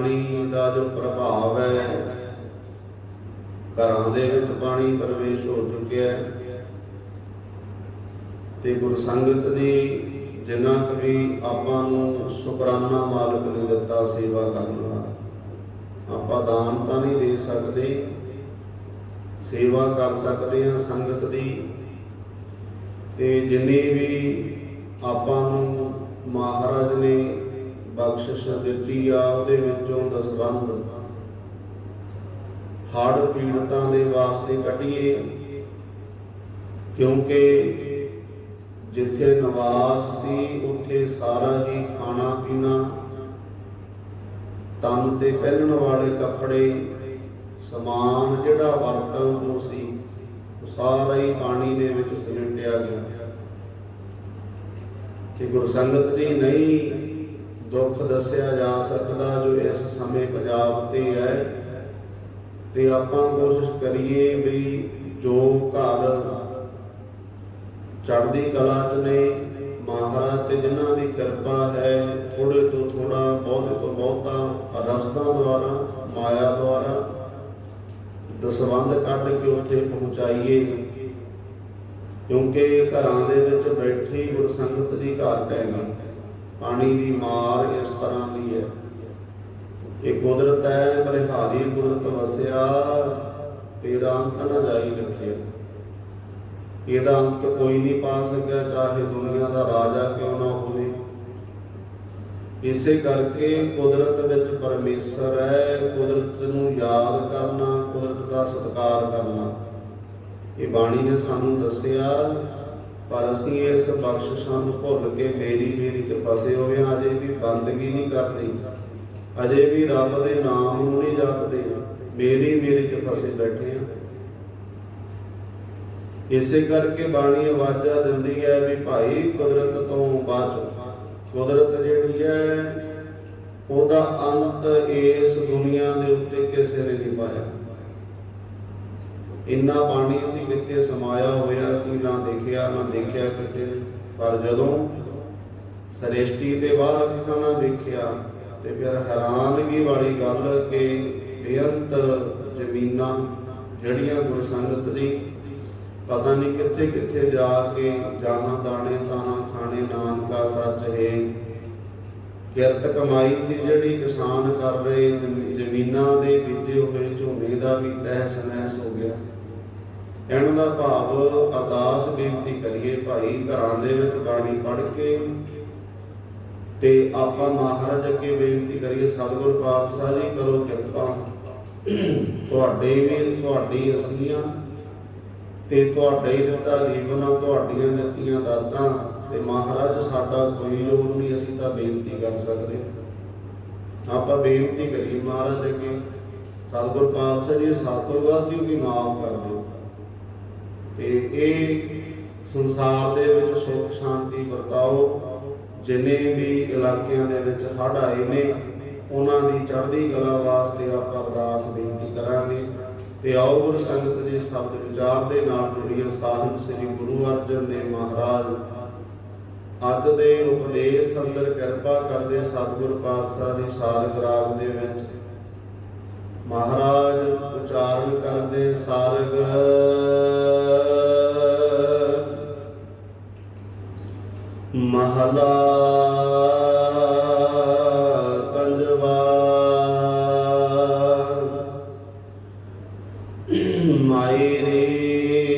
ਪਾਣੀ ਦਾ ਜੋ ਪ੍ਰਭਾਵ ਹੈ, ਘਰਾਂ ਦੇ ਵਿੱਚ ਪਾਣੀ ਪ੍ਰਵੇਸ਼ ਹੋ ਚੁੱਕਿਆ ਹੈ। ਤੇ ਗੁਰ ਸੰਗਤ ਦੀ ਜਿਨ੍ਹਾਂ ਕੁ ਆਪਾਂ ਨੂੰ ਸ਼ੁਕਰਾਨਾ ਮਾਲਕ ਨੇ ਦਿੱਤਾ, ਸੇਵਾ ਕਰਨ ਦਾ, ਆਪਾਂ ਦਾਨ ਤਾਂ ਨਹੀਂ ਦੇ ਸਕਦੇ, ਸੇਵਾ ਕਰ ਸਕਦੇ ਹਾਂ ਸੰਗਤ ਦੀ। ਤੇ ਜਿੰਨੀ ਵੀ ਆਪਾਂ ਨੂੰ ਮਹਾਰਾਜ ਨੇ ਬਖਸ਼ਿਸ਼ ਦਿੱਤੀ ਆ, ਉਹਦੇ ਵਿੱਚੋਂ ਦਸਵੰਧ। ਹੜ੍ਹ ਪੀੜਤਾਂ ਦੇ ਵਾਸਤੇ ਕੱਢੀਏ, ਕਿਉਂਕਿ ਜਿੱਥੇ ਨਿਵਾਸ ਸੀ, ਉੱਥੇ ਸਾਰਾ ਹੀ ਖਾਣਾ ਪੀਣਾ ਤਨ ਤੇ ਪਹਿਨਣ ਵਾਲੇ ਕੱਪੜੇ, ਸਮਾਨ ਜਿਹੜਾ ਵਰਤਣ ਨੂੰ ਸੀ, ਉਹ ਸਾਰਾ ਹੀ ਪਾਣੀ ਦੇ ਵਿੱਚ ਸਮੇਟਿਆ ਗਿਆ। ਕਿ ਗੁਰਸੰਗਤ ਜੀ, ਨਹੀਂ ਦੁੱਖ ਦੱਸਿਆ ਜਾ ਸਕਦਾ, ਜੋ ਇਸ ਸਮੇਂ ਪੰਜਾਬ ਤੇ ਹੈ। ਤੇ ਆਪਾਂ ਕੋਸ਼ਿਸ਼ ਕਰੀਏ ਵੀ ਜੋ ਘਰ ਚੜ੍ਹਦੀ ਕਲਾ ਚ ਨੇ, ਮਹਾਰਾਜ ਤੇ ਜਿਨ੍ਹਾਂ ਦੀ ਕਿਰਪਾ ਹੈ ਥੋੜੇ ਤੋਂ ਥੋੜਾ ਬਹੁਤੇ ਤੋਂ ਬਹੁਤਾ ਰਸਤਾ ਦੁਆਰਾ, ਮਾਇਆ ਦੁਆਰਾ ਦਸਵੰਧ ਕੱਢ ਕੇ ਉੱਥੇ ਪਹੁੰਚਾਈਏ। ਕਿਉਂਕਿ ਘਰਾਂ ਦੇ ਵਿੱਚ ਬੈਠੀ ਗੁਰਸੰਗਤ ਦੀ ਘਰ ਹੈਗੀ ਪਾਣੀ ਦੀ ਮਾਰ ਇਸ ਤਰ੍ਹਾਂ ਦੀ ਹੈ। ਇਹ ਕੁਦਰਤ ਹੈ ਬਲਿਹਾਰੀ ਕੁਦਰਤ ਵਸਿਆ, ਤੇਰਾ ਅੰਤ ਨਾ ਜਾਈ ਰੱਖਿਆ। ਇਹਦਾ ਅੰਤ ਕੋਈ ਨਹੀਂ ਪਾ ਸਕਿਆ, ਚਾਹੇ ਦੁਨੀਆ ਦਾ ਰਾਜਾ ਕਿਉਂ ਨਾ ਹੋਵੇ। ਇਸੇ ਕਰਕੇ ਕੁਦਰਤ ਵਿੱਚ ਪਰਮੇਸ਼ਰ ਹੈ, ਕੁਦਰਤ ਨੂੰ ਯਾਦ ਕਰਨਾ, ਕੁਦਰਤ ਦਾ ਸਤਿਕਾਰ ਕਰਨਾ। ਇਹ ਬਾਣੀ ਨੇ ਸਾਨੂੰ ਦੱਸਿਆ ਪਰ ਅਸੀਂ ਇਸ ਬਖਸ਼ਿਸ਼ਾਂ ਨੂੰ ਭੁੱਲ ਕੇ ਮੇਰੀ ਮੇਰੀ ਚ ਫਸੇ ਹੋਏ ਹਾਂ, ਅਜੇ ਵੀ ਬੰਦਗੀ ਨਹੀਂ ਕਰਦੇ। ਅਜੇ ਵੀ ਰੱਬ ਦੇ ਨਾਮ ਨੂੰ ਨਹੀਂ ਜਪਦੇ। ਮੇਰੀ ਮੇਰੀ ਚ ਫਸੇ ਬੈਠੇ ਹਾਂ। ਇਸੇ ਕਰਕੇ ਬਾਣੀ ਆਵਾਜ਼ਾਂ ਦਿੰਦੀ ਹੈ ਵੀ ਭਾਈ ਕੁਦਰਤ ਤੋਂ ਬਚ। ਕੁਦਰਤ ਜਿਹੜੀ ਹੈ, ਉਹਦਾ ਅੰਤ ਇਸ ਦੁਨੀਆ ਦੇ ਉੱਤੇ ਕਿਸੇ ਨੇ ਨਹੀਂ ਪਾਇਆ। ਇੰਨਾ ਪਾਣੀ ਸੀ ਕਿਤੇ ਸਮਾਇਆ ਹੋਇਆ ਸੀ, ਨਾ ਦੇਖਿਆ ਨਾ ਦੇਖਿਆ ਕਿਸੇ ਨੇ। ਪਰ ਜਦੋਂ ਸ੍ਰਿਸ਼ਟੀ ਦੇ ਬਾਹਰ ਅੱਖਾਂ ਨਾਲ ਦੇਖਿਆ, ਤੇ ਫਿਰ ਹੈਰਾਨਗੀ ਵਾਲੀ ਗੱਲ ਕਿ ਬੇਅੰਤ ਜ਼ਮੀਨਾਂ ਜਿਹੜੀਆਂ ਗੁਰਸੰਗਤ ਦੀ, ਪਤਾ ਨਹੀਂ ਕਿੱਥੇ ਕਿੱਥੇ ਜਾ ਕੇ ਜਾਣਾ ਦਾਣੇ ਤਾਣਾ ਖਾਣੇ, ਨਾਨਕਾ ਸੱਚ ਹੈ। ਕਿਰਤ ਕਮਾਈ ਸੀ ਜਿਹੜੀ ਕਿਸਾਨ ਕਰ ਰਹੇ ਜ਼ਮੀਨਾਂ ਦੇ ਬੀਜੇ ਹੋਏ ਝੋਨੇ ਦਾ ਵੀ ਤਹਿਸ ਨਹਿਸ ਹੋ ਕਹਿਣ ਦਾ ਭਾਵ ਅਰਦਾਸ ਬੇਨਤੀ ਕਰੀਏ ਭਾਈ, ਘਰਾਂ ਦੇ ਵਿੱਚ ਬਾਣੀ ਪੜ੍ਹ ਕੇ ਤੇ ਆਪਾਂ ਮਹਾਰਾਜ ਅੱਗੇ ਬੇਨਤੀ ਕਰੀਏ, ਸਤਿਗੁਰ ਪਾਤਸ਼ਾਹ ਜੀ, ਕਰੋ ਕਿਰਪਾ। ਤੁਹਾਡੇ ਵੀ, ਤੁਹਾਡੀ ਅਸੀਆਂ ਤੇ ਤੁਹਾਡੇ ਦਿੱਤਾ ਜੀਵਨ, ਤੁਹਾਡੀਆਂ ਦਿੱਤੀਆਂ ਦਾਤਾਂ ਤੇ ਮਹਾਰਾਜ ਸਾਡਾ ਕੋਈ ਹੋਰ ਨਹੀਂ, ਅਸੀਂ ਤਾਂ ਬੇਨਤੀ ਕਰ ਸਕਦੇ ਆਪਾਂ ਬੇਨਤੀ ਕਰੀਏ ਮਹਾਰਾਜ ਅੱਗੇ, ਸਤਿਗੁਰ ਪਾਤਸ਼ਾਹ ਜੀ ਸਤਿਗੁਰ ਵਾਹਿਗੁਰੂ ਵੀ ਮਾਫ ਕਰ ਦਿਓ। ਤੇ ਇਹ ਸੰਸਾਰ ਦੇ ਵਿੱਚ ਸੁੱਖ, ਸ਼ਾਂਤੀ ਵਰਤਾਓ। ਜਿੰਨੇ ਵੀ ਇਲਾਕਿਆਂ ਦੇ ਵਿੱਚ ਹੜ੍ਹ ਆਏ ਨੇ, ਉਹਨਾਂ ਦੀ ਚੜ੍ਹਦੀ ਕਲਾ ਵਾਸਤੇ ਆਪਾਂ ਅਰਦਾਸ ਬੇਨਤੀ ਕਰਾਂਗੇ। ਤੇ ਆਓ ਗੁਰ ਸੰਗਤ ਦੇ ਸ਼ਬਦ ਵਿਚਾਰ ਦੇ ਨਾਲ ਜੁੜੀਆਂ ਸਾਹਿਬ ਸ੍ਰੀ ਗੁਰੂ ਅਰਜਨ ਦੇਵ ਮਹਾਰਾਜ। ਅੱਜ ਦੇ ਉਪਦੇਸ਼ ਅੰਦਰ ਕਿਰਪਾ ਕਰਦੇ ਸਤਿਗੁਰ ਪਾਤਸ਼ਾਹ ਦੀ ਸਾਰਗ ਰਾਗ ਦੇ ਵਿੱਚ। ਮਹਾਰਾਜ ਉਚਾਰਨ ਕਰਦੇ ਸਾਰਗ Allah